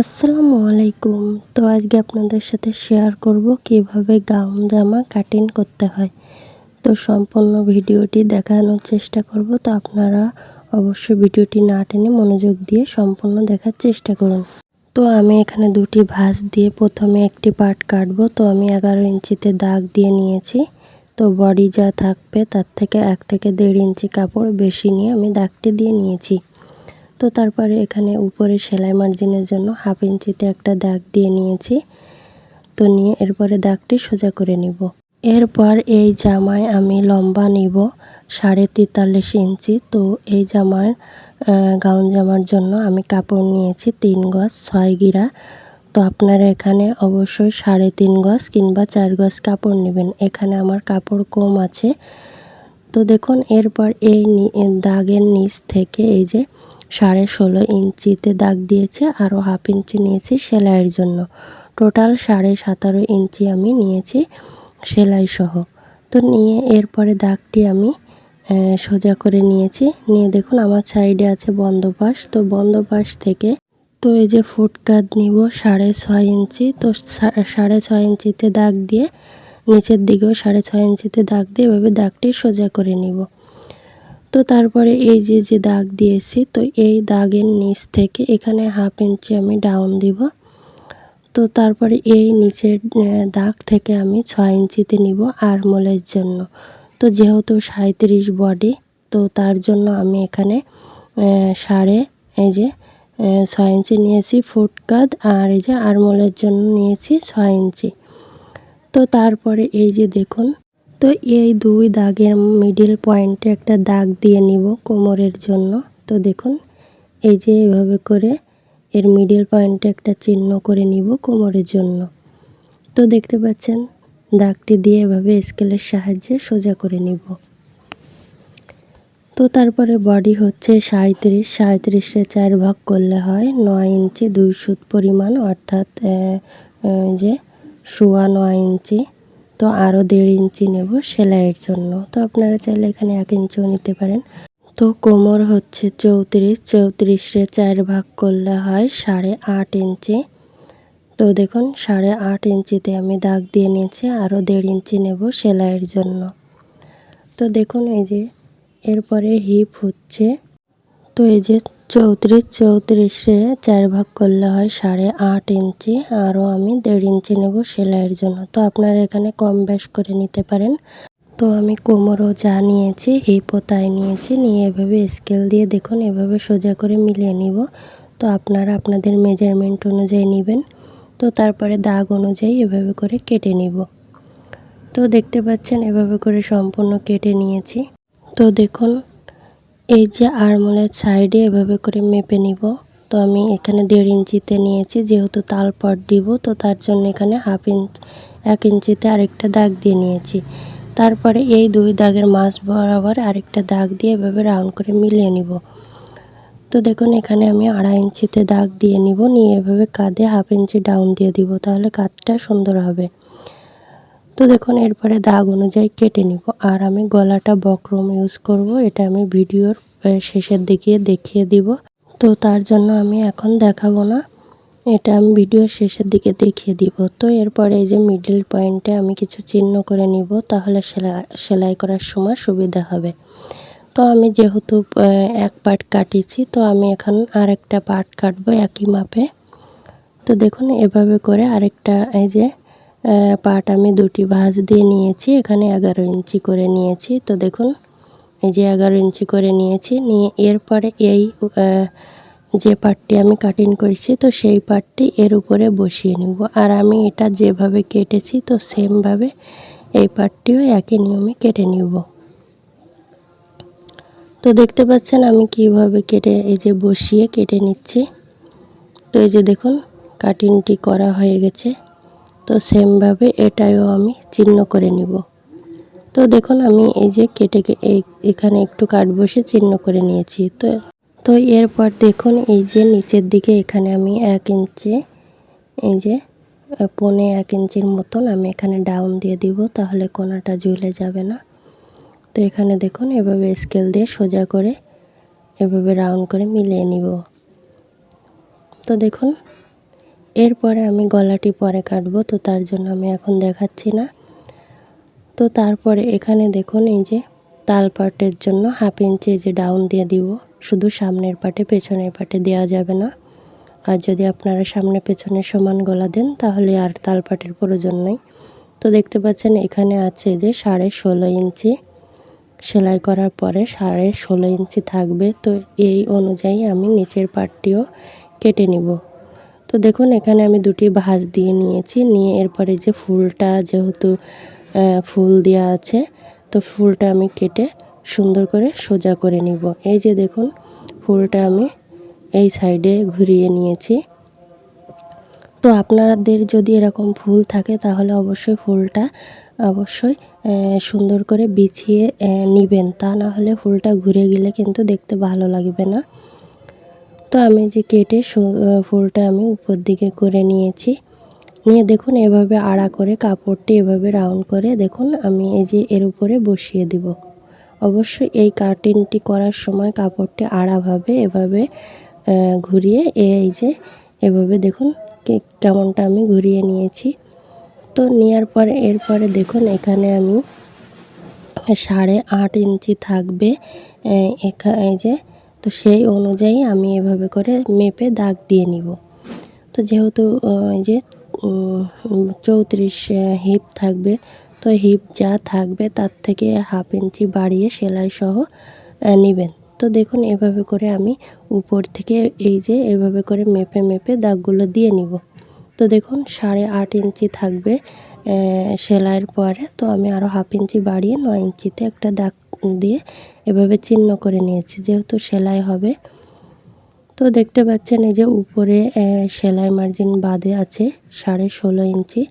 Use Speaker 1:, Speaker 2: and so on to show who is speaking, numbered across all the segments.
Speaker 1: আসসালামু আলাইকুম। তো আজকে আপনাদের সাথে শেয়ার করব কীভাবে গাউন, জামা কাটিং করতে হয়। তো সম্পূর্ণ ভিডিওটি দেখানোর চেষ্টা করব। তো আপনারা অবশ্যই ভিডিওটি না টেনে মনোযোগ দিয়ে সম্পূর্ণ দেখার চেষ্টা করুন। তো আমি এখানে দুটি ভাঁজ দিয়ে প্রথমে একটি পার্ট কাটবো। তো আমি এগারো ইঞ্চিতে দাগ দিয়ে নিয়েছি। তো বডি যা থাকবে তার থেকে এক থেকে দেড় ইঞ্চি কাপড় বেশি নিয়ে আমি দাগটি দিয়ে নিয়েছি। তো তারপরে এখানে উপরে সেলাই মার্জিনের জন্য হাফ ইঞ্চিতে একটা দাগ দিয়ে নিয়েছি। তো নিয়ে এরপরে দাগটি সোজা করে নিব। এরপর এই জামায় আমি লম্বা নিব সাড়ে তেতাল্লিশ ইঞ্চি। তো এই জামার গাউন জামার জন্য আমি কাপড় নিয়েছি তিন গজ ছয় গিরা। তো আপনারা এখানে অবশ্যই সাড়ে তিন গজ কিংবা চার গজ কাপড় নেবেন। এখানে আমার কাপড় কম আছে। তো দেখুন, এরপর এই দাগের নিচ থেকে এই যে সাড়ে ষোলো ইঞ্চিতে দাগ দিয়েছে, আরও হাফ ইঞ্চি নিয়েছি সেলাইয়ের জন্য। টোটাল সাড়ে সতেরো ইঞ্চি আমি নিয়েছি সেলাই সহ তো নিয়ে এরপরে দাগটি আমি সোজা করে নিয়েছি। নিয়ে দেখুন আমার সাইডে আছে বন্ধ পাশ তো বন্ধ পাশ থেকে তো এই যে ফুটকাত নিব সাড়ে ছয় ইঞ্চি। তো সাড়ে ছয় ইঞ্চিতে দাগ দিয়ে, নিচের দিকেও সাড়ে ছয় ইঞ্চিতে দাগ দিয়ে এভাবে দাগটি সোজা করে নিব। তো তারপরে এই যে যে দাগ দিয়েছি, তো এই দাগের নিচ থেকে এখানে হাফ ইঞ্চি আমি ডাউন দিব। তো তারপরে এই নিচের দাগ থেকে আমি ছয় ইঞ্চিতে নিব আরমোলের জন্য। তো যেহেতু সাঁত্রিশ বডি তো তার জন্য আমি এখানে সাড়ে, এই যে ছয় ইঞ্চি নিয়েছি ফুটকাত আর এই যে আরমোলের জন্য নিয়েছি ছয় ইঞ্চি। তো তারপরে এই যে দেখুন তো এই দুই দাগের মিডিল পয়েন্টে একটা দাগ দিয়ে নিব কোমরের জন্য। তো দেখুন, এই যে এভাবে করে এর মিডিল পয়েন্টে একটা চিহ্ন করে নিব কোমরের জন্য। তো দেখতে পাচ্ছেন, দাগটি দিয়ে এভাবে স্কেলের সাহায্যে সোজা করে নিব। তো তারপরে বডি হচ্ছে সাঁত্রিশ সাঁত্রিশে চার ভাগ করলে হয় নয় ইঞ্চি দুই সুত পরিমাণ, অর্থাৎ যে সোয়া নয় ইঞ্চি। তো আরও দেড় ইঞ্চি নেব সেলাইয়ের জন্য। তো আপনারা চাইলে এখানে এক ইঞ্চিও নিতে পারেন। তো কোমর হচ্ছে চৌত্রিশ, চৌত্রিশে চার ভাগ করলে হয় সাড়ে আট ইঞ্চি। তো দেখুন, সাড়ে আট ইঞ্চিতে আমি দাগ দিয়ে নিয়েছি আরও দেড় ইঞ্চি নেব সেলাইয়ের জন্য। তো দেখুন, এই যে এরপরে হিপ হচ্ছে। তো এই যে চৌত্রিশ চৌত্রিশে চার ভাগ করলে হয় সাড়ে আট ইঞ্চি, আরও আমি দেড় ইঞ্চি নেব সেলাইয়ের জন্য। তো আপনারা এখানে কম বেশ করে নিতে পারেন। তো আমি কোমরও যা নিয়েছি হিপও তাই নিয়েছি। নিয়ে এভাবে স্কেল দিয়ে দেখুন, এভাবে সোজা করে মিলিয়ে নিব। তো আপনারা আপনাদের মেজারমেন্ট অনুযায়ী নেবেন। তো তারপরে দাগ অনুযায়ী এভাবে করে কেটে নিব। তো দেখতে পাচ্ছেন, এভাবে করে সম্পূর্ণ কেটে নিয়েছি। তো দেখুন এই যে আরমোলের সাইডে এভাবে করে মেপে নিব। তো আমি এখানে দেড় ইঞ্চিতে নিয়েছি, যেহেতু তালপট দিব, তো তার জন্য এখানে হাফ ইঞ্চ, এক ইঞ্চিতে আরেকটা দাগ দিয়ে নিয়েছি। তারপরে এই দুই দাগের মাছ বরাবর আরেকটা দাগ দিয়ে এভাবে রাউন্ড করে মিলিয়ে নিব। তো দেখুন, এখানে আমি আড়াই ইঞ্চিতে দাগ দিয়ে নিব, নিয়ে এভাবে কাঁধে হাফ ইঞ্চি ডাউন দিয়ে দিব, তাহলে কাঁধটা সুন্দর হবে। তো দেখুন, এরপরে দাগ অনুযায়ী কেটে নিব। আর আমি গলাটা বক্রম ইউজ করব, এটা আমি ভিডিওর শেষের দিকে দেখিয়ে দিব। তো তার জন্য আমি এখন দেখাবো না, এটা আমি ভিডিওর শেষের দিকে দেখিয়ে দিব। তো এরপরে এই যে মিডল পয়েন্টে আমি কিছু চিহ্ন করে নিব, তাহলে সেলাই সেলাই করার সময় সুবিধা হবে। তো আমি যেহেতু এক পার্ট কাটিছি, তো আমি এখন আরেকটা পার্ট কাটবো একই মাপে। তো দেখুন, এভাবে করে আরেকটা, এই যে পাট আমি দুটি ভাঁজ দিয়ে নিয়েছি, এখানে এগারো ইঞ্চি করে নিয়েছি। তো দেখুন, এই যে এগারো ইঞ্চি করে নিয়েছি, নিয়ে এরপরে এই যে পাটটি আমি কাটিং করেছি, তো সেই পাটটি এর উপরে বসিয়ে নেব। আর আমি এটা যেভাবে কেটেছি, তো সেমভাবে এই পাটটিও একই নিয়মে কেটে নিব। তো দেখতে পাচ্ছেন আমি কীভাবে কেটে, এই যে বসিয়ে কেটে নিচ্ছি। তো এই যে দেখুন কাটিংটি করা হয়ে গেছে। তো সেমভাবে এটাও আমি চিহ্ন করে নিব। তো দেখুন, আমি এই যে কেটে এখানে একটু কাট বসে চিহ্ন করে নিয়েছি। তো তো এরপর দেখুন, এই যে নিচের দিকে এখানে আমি এক ইঞ্চি, এই যে পনে এক ইঞ্চির মতন আমি এখানে ডাউন দিয়ে দিব, তাহলে কোনাটা ঝুলে যাবে না। তো এখানে দেখুন, এভাবে স্কেল দিয়ে সোজা করে, এভাবে রাউন্ড করে মিলিয়ে নিব। তো দেখুন এরপরে আমি গলাটি পরে কাটবো, তো তার জন্য আমি এখন দেখাচ্ছি না। তো তারপরে এখানে দেখুন, এই যে তাল পাটের জন্য হাফ ইঞ্চি যে ডাউন দিয়ে দিব। শুধু সামনের পাটে, পেছনের পাটে দেওয়া যাবে না। আর যদি আপনারা সামনে পেছনে সমান গলা দেন, তাহলে আর তাল পাটের প্রয়োজন নেই। তো দেখতে পাচ্ছেন, এখানে আছে যে সাড়ে ষোলো ইঞ্চি। সেলাই করার পরে সাড়ে ষোলো ইঞ্চি থাকবে। তো এই অনুযায়ী আমি নিচের পাটটিও কেটে নিব। তো দেখুন, এখানে আমি দুটি ভাঁজ দিয়ে নিয়েছি। নিয়ে এরপরে যে ফুলটা, যেহেতু ফুল দেওয়া আছে, তো ফুলটা আমি কেটে সুন্দর করে সোজা করে নিব। এই যে দেখুন, ফুলটা আমি এই সাইডে ঘুরিয়ে নিয়েছি। তো আপনাদের যদি এরকম ফুল থাকে, তাহলে অবশ্যই ফুলটা অবশ্যই সুন্দর করে বিছিয়ে নেবেন। তা না হলে ফুলটা ঘুরে গেলে কিন্তু দেখতে ভালো লাগবে না। তো আমি যে কেটে ফুলটা আমি উপর দিকে করে নিয়েছি। নিয়ে দেখুন এভাবে আড়া করে কাপড়টি এভাবে রাউন্ড করে দেখুন আমি এই যে এর উপরে বসিয়ে দিব। অবশ্যই এই কাটিংটি করার সময় কাপড়টি আড়াভাবে এভাবে ঘুরিয়ে এই যে এভাবে দেখুন কেমনটা আমি ঘুরিয়ে নিয়েছি। তো নেওয়ার পরে, এরপরে দেখুন এখানে আমি সাড়ে আট ইঞ্চি থাকবে এই যে তো সেই অনুযায়ী আমি এভাবে করে মেপে দাগ দিয়ে নিব। তো যেহেতু যে চৌত্রিশ হিপ থাকবে, তো হিপ যা থাকবে তার থেকে হাফ ইঞ্চি বাড়িয়ে সেলাই সহ নেবেন। তো দেখুন এভাবে করে আমি উপর থেকে এই যে এভাবে করে মেপে মেপে দাগগুলো দিয়ে নিব। তো দেখুন সাড়ে আট ইঞ্চি থাকবে সেলাইয়ের পরে তো আমি আরও হাফ ইঞ্চি বাড়িয়ে নয় ইঞ্চিতে একটা দাগ দিয়ে এভাবে চিহ্ন করে নিয়েছি, যেহেতু সেলাই হবে। তো দেখতে পাচ্ছেন এই যে উপরে সেলাই মার্জিন বাঁধে আছে সাড়ে ষোলো ইঞ্চি।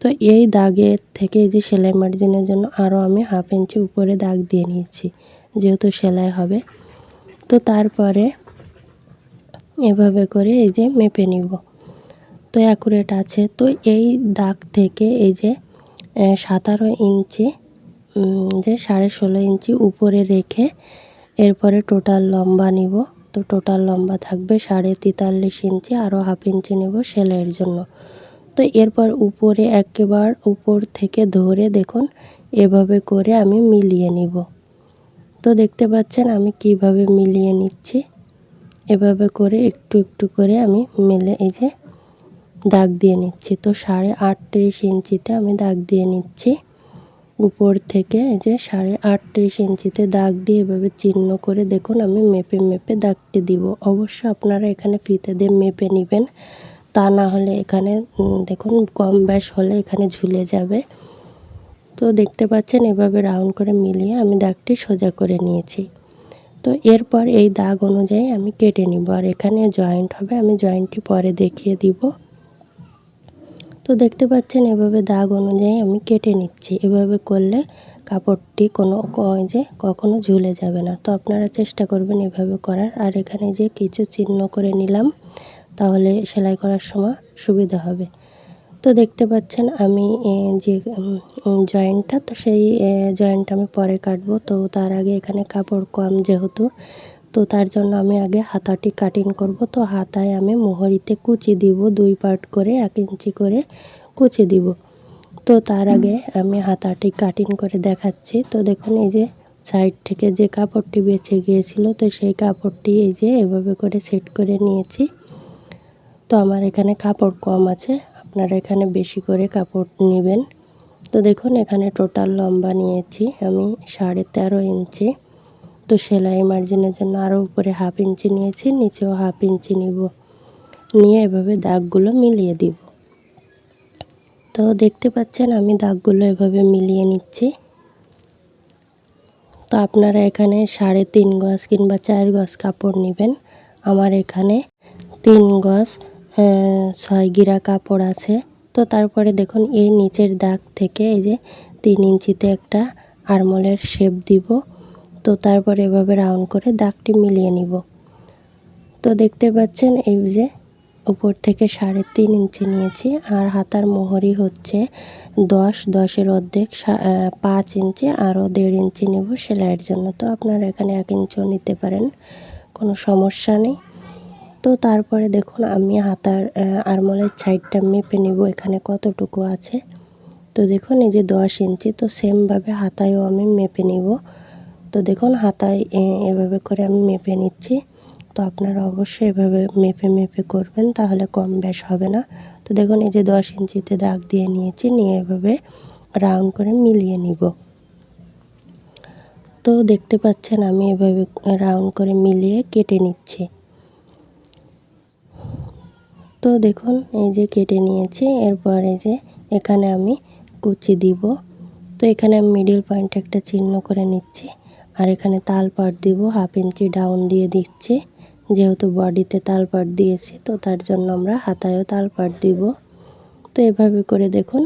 Speaker 1: তো এই দাগের থেকে এই যে সেলাই মার্জিনের জন্য আরও আমি হাফ ইঞ্চি উপরে দাগ দিয়ে নিয়েছি, যেহেতু সেলাই হবে। তো তারপরে এভাবে করে এই যে মেপে নিব। তো অ্যাকুরেট আছে। তো এই দাগ থেকে এই যে সাতারো ইঞ্চি যে সাড়ে ষোলো ইঞ্চি উপরে রেখে এরপরে টোটাল লম্বা নিব। তো টোটাল লম্বা থাকবে সাড়ে তেতাল্লিশ ইঞ্চি আরও হাফ ইঞ্চি নেব সেলাইয়ের জন্য। তো এরপর উপরে একেবার উপর থেকে ধরে দেখুন, এভাবে করে আমি মিলিয়ে নিব। তো দেখতে পাচ্ছেন আমি কীভাবে মিলিয়ে নিচ্ছি? এভাবে করে একটু একটু করে আমি মেলে, এই যে দাগ দিয়ে নিচ্ছি। তো সাড়ে আটত্রিশ ইঞ্চিতে আমি দাগ দিয়ে নিচ্ছি। উপর থেকে এই যে সাড়ে আটত্রিশ ইঞ্চিতে দাগ দিয়ে এভাবে চিহ্ন করে দেখুন, আমি মেপে মেপে দাগটি দিব। অবশ্য আপনারা এখানে ফিতে দিয়ে মেপে নেবেন। তা না হলে এখানে দেখুন, কম ব্যাস হলে এখানে ঝুলে যাবে। তো দেখতে পাচ্ছেন, এভাবে রাউন্ড করে মিলিয়ে আমি দাগটি সোজা করে নিয়েছি। তো এরপর এই দাগ অনুযায়ী আমি কেটে নিব। আর এখানে জয়েন্ট হবে, আমি জয়েন্টটি পরে দেখিয়ে দিব। তো দেখতে পাচ্ছেন এভাবে দাগ অনুযায়ী আমি কেটে নিচ্ছি। এভাবে করলে কাপড়টি কোনো যে কখনো ঝুলে যাবে না। তো আপনারা চেষ্টা করবেন এভাবে করার। আর এখানে যে কিছু চিহ্ন করে নিলাম, তাহলে সেলাই করার সময় সুবিধা হবে। তো দেখতে পাচ্ছেন আমি যে জয়েন্টটা, তো সেই জয়েন্টটা আমি পরে কাটবো। তো তার আগে এখানে কাপড় কম যেহেতু তো তার জন্য আমি আগে হাতাটি কাটিং করব। তো হাতায় আমি মোহরিতে কুচি দিব, দুই পার্ট করে, এক ইঞ্চি করে কুচি দিব। তো তার আগে আমি হাতাটি কাটিং করে দেখাচ্ছি। তো দেখুন, এই যে সাইড থেকে যে কাপড়টি বেঁচে গিয়েছিল, তো সেই কাপড়টি এই যে এভাবে করে সেট করে নিয়েছি। তো আমার এখানে কাপড় কম আছে, আপনারা এখানে বেশি করে কাপড় নেবেন। তো দেখুন, এখানে টোটাল লম্বা নিয়েছি আমি সাড়ে তেরো ইঞ্চি। তো সেলাই মার্জিনের জন্য আরও উপরে হাফ ইঞ্চি নিয়েছি, নিচেও হাফ ইঞ্চি নিব। নিয়ে এভাবে দাগগুলো মিলিয়ে দিব। তো দেখতে পাচ্ছেন আমি দাগগুলো এভাবে মিলিয়ে নিচ্ছি। তো আপনারা এখানে সাড়ে তিন গজ কিংবা চার গজ কাপড় নেবেন। আমার এখানে তিন গজ ছয় গিরা কাপড় আছে। তো তারপরে দেখুন, এই নিচের দাগ থেকে এই যে তিন ইঞ্চিতে একটা আরমোলের শেপ দিব। তো তারপর এভাবে রাউন্ড করে দাগটি মিলিয়ে নিব। তো দেখতে পাচ্ছেন এই যে উপর থেকে সাড়ে তিন ইঞ্চি নিয়েছি আর হাতার মোহরি হচ্ছে দশ, দশের অর্ধেক পাঁচ ইঞ্চি আরও দেড় ইঞ্চি নেব সেলাইয়ের জন্য। তো আপনারা এখানে এক ইঞ্চিও নিতে পারেন, কোনো সমস্যা নেই। তো তারপরে দেখুন আমি হাতার আরমোলের সাইডটা মেপে নিব এখানে কতটুকু আছে। তো দেখুন এই যে দশ ইঞ্চি, তো সেমভাবে হাতায়ও আমি মেপে নিব। তো দেখুন, হাতায় এভাবে করে আমি মেপে নিচ্ছি। তো আপনারা অবশ্যই এভাবে মেপে মেপে করবেন, তাহলে কম বেশ হবে না। তো দেখুন, এই যে দশ ইঞ্চিতে দাগ দিয়ে নিয়েছি, নিয়ে এভাবে রাউন্ড করে মিলিয়ে নিব। তো দেখতে পাচ্ছেন, আমি এভাবে রাউন্ড করে মিলিয়ে কেটে নিচ্ছি। তো দেখুন, এই যে কেটে নিয়েছি, এরপর যে এখানে আমি কুচি দিব। তো এখানে আমি মিডিল পয়েন্ট একটা চিহ্ন করে নিচ্ছি। আর এখানে তাল পাট দিব, হাফ ইঞ্চি ডাউন দিয়ে দিচ্ছি। যেহেতু বডিতে তাল পাট দিয়েছি, তো তার জন্য আমরা হাতায়ও তাল পাট দিব। তো এভাবে করে দেখুন,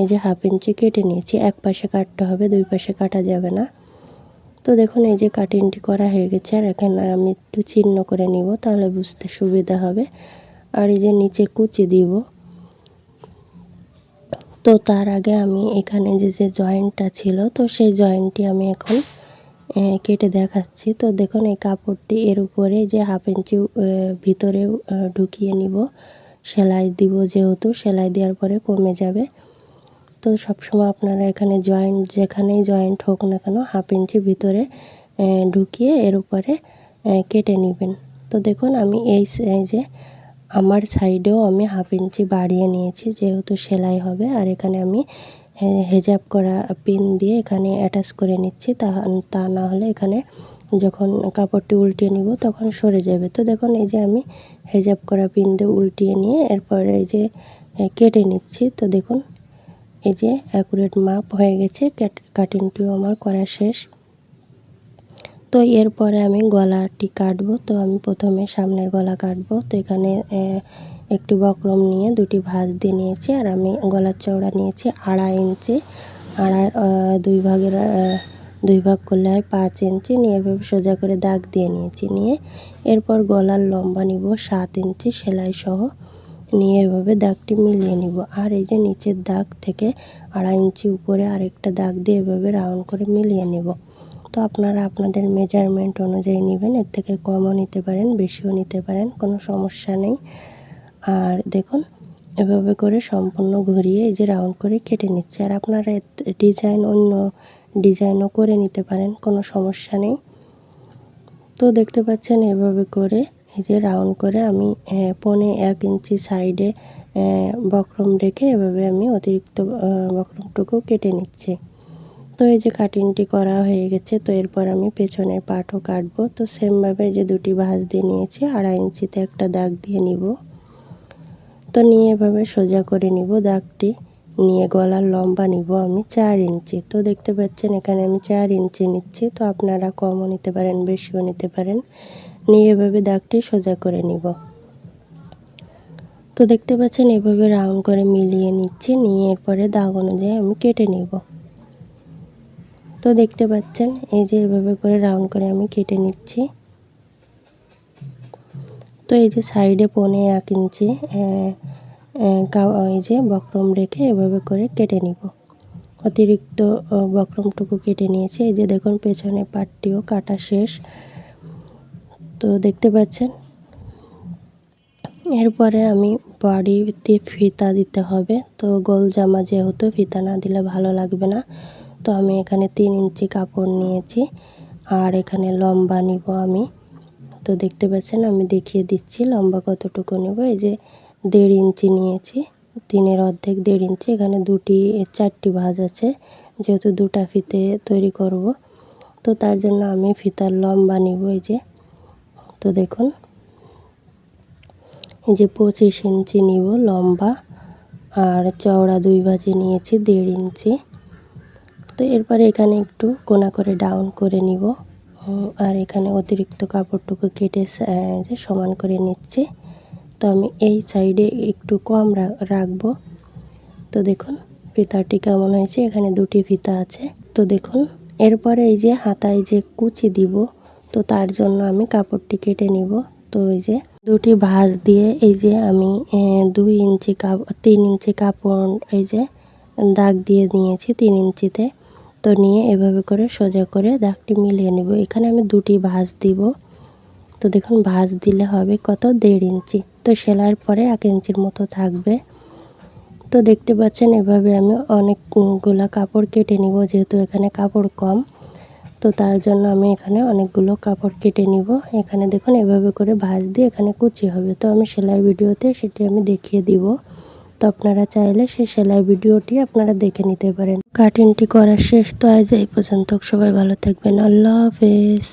Speaker 1: এই যে হাফ ইঞ্চি কেটে নিয়েছি, এক পাশে কাটতে হবে, দুই পাশে কাটা যাবে না। তো দেখুন, এই যে কাটিংটি করা হয়ে গেছে, আর এখানে আমি একটু চিহ্ন করে নিব, তাহলে বুঝতে সুবিধা হবে। আর এই যে নিচে কুচি দিব। তো তার আগে আমি এখানে যে যে জয়েন্টটা ছিল, তো সেই জয়েন্টটি আমি এখন কেটে দেখাচ্ছি। তো দেখুন, এই কাপড়টি এর উপরে যে হাফ ইঞ্চি ভিতরে ঢুকিয়ে নিব। সেলাই দিব যেহেতু, সেলাই দেওয়ার পরে কমে যাবে। তো সবসময় আপনারা এখানে জয়েন্ট যেখানেই জয়েন্ট হোক না কেন হাফ ইঞ্চি ভিতরে ঢুকিয়ে এর উপরে কেটে নেবেন। তো দেখুন, আমি এই যে আমার সাইডেও আমি হাফ ইঞ্চি বাড়িয়ে নিয়েছি, যেহেতু সেলাই হবে। আর এখানে আমি হেজাব করা পিন দিয়ে এখানে অ্যাটাচ করে নিচ্ছি। তা তা না হলে এখানে যখন কাপড়টি উল্টিয়ে নিব তখন সরে যাবে। তো দেখুন, এই যে আমি হেজাব করা পিন দিয়ে উল্টিয়ে নিয়ে এরপরে এই যে কেটে নিচ্ছি। তো দেখুন, এই যে অ্যাকুরেট মাপ হয়ে গেছে। কাটিংটিও আমার করা শেষ। তো এরপরে আমি গলাটি কাটবো। তো আমি প্রথমে সামনের গলা কাটবো। তো এখানে একটি বক্রম নিয়ে দুটি ভাঁজ দিয়ে নিয়েছি, আর আমি গলার চওড়া নিয়েছি আড়াই ইঞ্চি। আড়াই দুই ভাগের দুই ভাগ করলে হয় পাঁচ ইঞ্চি। নিয়ে এভাবে সোজা করে দাগ দিয়ে নিয়েছি, নিয়ে এরপর গলার লম্বা নিব সাত ইঞ্চি সেলাই সহ। নিয়ে এভাবে দাগটি মিলিয়ে নিব। আর এই যে নিচের দাগ থেকে আড়াই ইঞ্চি উপরে আরেকটা দাগ দিয়ে এভাবে রাউন্ড করে মিলিয়ে নেব। তো আপনারা আপনাদের মেজারমেন্ট অনুযায়ী নেবেন, এর থেকে কমও নিতে পারেন, বেশিও নিতে পারেন, কোনো সমস্যা নেই। আর দেখুন, এভাবে করে সম্পূর্ণ ঘুরিয়ে এই যে রাউন্ড করে কেটে নিচ্ছে। আর আপনারা ডিজাইন অন্য ডিজাইনও করে নিতে পারেন, কোনো সমস্যা নেই। তো দেখতে পাচ্ছেন এভাবে করে এই যে রাউন্ড করে আমি পনে এক ইঞ্চি সাইডে বক্রম রেখে এভাবে আমি অতিরিক্ত বক্রমটুকু কেটে নিচ্ছি। তো এই যে কাটিংটি করা হয়ে গেছে, তো এরপর আমি পেছনের পাটও কাটবো। তো সেমভাবে যে দুটি ভাঁজ দিয়ে নিয়েছি, আড়াই ইঞ্চিতে একটা দাগ দিয়ে নিব। তো নিয়ে এভাবে সোজা করে নিব, দাগটি নিয়ে গলার লম্বা নিব আমি চার ইঞ্চি। তো দেখতে পাচ্ছেন এখানে আমি চার ইঞ্চি নিচ্ছি, তো আপনারা কমও নিতে পারেন, বেশিও নিতে পারেন। নিয়ে এভাবে দাগটি সোজা করে নিব। তো দেখতে পাচ্ছেন এভাবে রাউন্ড করে মিলিয়ে নিচ্ছি, নিয়ে এরপরে দাগ অনুযায়ী আমি কেটে নিব। তো দেখতে পাচ্ছেন এই যে এভাবে করে রাউন্ড করে আমি কেটে নিচ্ছি। তো এই যে সাইডে পনে এক ইঞ্চি এই যে বক্রম রেখে এভাবে করে কেটে নিব। অতিরিক্ত বক্রমটুকু কেটে নিয়েছি। এই যে দেখুন, পেছনে পাটটিও কাটা শেষ। তো দেখতে পাচ্ছেন? এরপরে আমি বাড়িতে ফিতা দিতে হবে। তো গোল জামা যেহেতু, ফিতা না দিলে ভালো লাগবে না। তো আমি এখানে তিন ইঞ্চি কাপড় নিয়েছি। আর এখানে লম্বা নিব আমি। তো দেখতে পাচ্ছেন আমি দেখিয়ে দিচ্ছি লম্বা কতটুকু নেব। এই যে দেড় ইঞ্চি নিয়েছি। তিনের অর্ধেক দেড় ইঞ্চি। এখানে দুটি, চারটি ভাঁজ আছে। যেহেতু দুটা ফিতে তৈরি করব। তো তার জন্য আমি ফিতার লম্বা নিব এই যে। তো দেখুন, এই যে পঁচিশ ইঞ্চি নিব লম্বা। আর চওড়া দুই ভাজে নিয়েছি দেড় ইঞ্চি। তো এরপরে এখানে একটু কোনা করে ডাউন করে নিব। আর এখানে অতিরিক্ত কাপড়টুকু কেটে যে সমান করে নিচ্ছি। তো আমি এই সাইডে একটু কম রাখব। তো দেখুন, ফিতাটি কেমন হয়েছে? এখানে দুটি ফিতা আছে। তো দেখুন, এরপরে এই যে হাতায় যে কুচি দিব, তো তার জন্য আমি কাপড়টি কেটে নিব। তো এই যে দুটি ভাঁজ দিয়ে এই যে আমি দুই ইঞ্চি কাপ, তিন ইঞ্চি কাপড়, এই যে দাগ দিয়ে নিয়েছি তিন ইঞ্চিতে। তো নিয়ে এভাবে করে সোজা করে দাগটি মিলিয়ে নেব। এখানে আমি দুটি ভাঁজ দিব। তো দেখুন, ভাঁজ দিলে হবে কত? দেড় ইঞ্চি। তো সেলাইয়ের পরে এক ইঞ্চির মতো থাকবে। তো দেখতে পাচ্ছেন, এভাবে আমি অনেকগুলা কাপড় কেটে নিব, যেহেতু এখানে কাপড় কম। তো তার জন্য আমি এখানে অনেকগুলো কাপড় কেটে নিব। এখানে দেখুন, এভাবে করে ভাঁজ দিয়ে এখানে কুচি হবে। তো আমি সেলাই ভিডিওতে সেটি আমি দেখিয়ে দিব। তো আপনারা চাইলে সেই সেলাই ভিডিওটি আপনারা দেখে নিতে পারেন। কাটিংটি করার শেষ, তো আজ এই পর্যন্ত। সবাই ভালো থাকবেন। আল্লাহ হাফেজ।